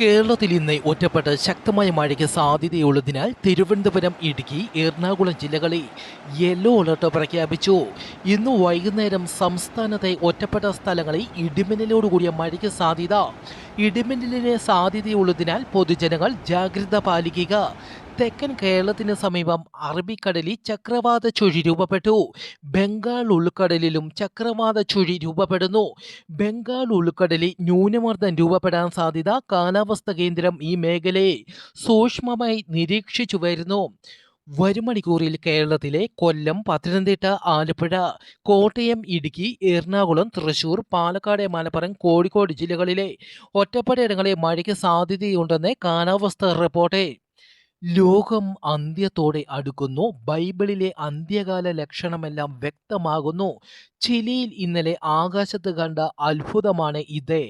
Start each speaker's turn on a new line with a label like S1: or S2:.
S1: കേരളത്തിൽ ഇന്ന് ഒറ്റപ്പെട്ട ശക്തമായ മഴയ്ക്ക് സാധ്യതയുള്ളതിനാൽ തിരുവനന്തപുരം ഇടുക്കി എറണാകുളം ജില്ലകളിൽ യെല്ലോ അലർട്ട് പ്രഖ്യാപിച്ചു. ഇന്ന് വൈകുന്നേരം സംസ്ഥാനത്തെ ഒറ്റപ്പെട്ട സ്ഥലങ്ങളിൽ ഇടിമിന്നലോടുകൂടിയ മഴയ്ക്ക് സാധ്യത. ഇടിമിന്നലിന് സാധ്യതയുള്ളതിനാൽ പൊതുജനങ്ങൾ ജാഗ്രത പാലിക്കുക. തെക്കൻ കേരളത്തിന് സമീപം അറബിക്കടലിൽ ചക്രവാത ചുഴി രൂപപ്പെട്ടു. ബംഗാൾ ഉൾക്കടലിലും ചക്രവാത ചുഴി രൂപപ്പെടുന്നു. ബംഗാൾ ഉൾക്കടലിൽ ന്യൂനമർദ്ദം രൂപപ്പെടാൻ സാധ്യത കാലാവസ്ഥ കേന്ദ്രം ഈ മേഖലയെ സൂക്ഷ്മമായി നിരീക്ഷിച്ചു വരുന്നു. വരും മണിക്കൂറിൽ കേരളത്തിലെ കൊല്ലം പത്തനംതിട്ട ആലപ്പുഴ കോട്ടയം ഇടുക്കി എറണാകുളം തൃശൂർ പാലക്കാട് മലപ്പുറം കോഴിക്കോട് ജില്ലകളിലെ ഒറ്റപ്പെട്ടയിടങ്ങളിൽ മഴയ്ക്ക് സാധ്യതയുണ്ടെന്ന് കാലാവസ്ഥ റിപ്പോർട്ട്. ലോകം അന്ത്യത്തോടെ അടുക്കുന്നു. ബൈബിളിലെ അന്ത്യകാല ലക്ഷണമെല്ലാം വ്യക്തമാകുന്നു. ചിലിയിൽ ഇന്നലെ ആകാശത്ത് കണ്ട അത്ഭുതമാണ് ഇത്.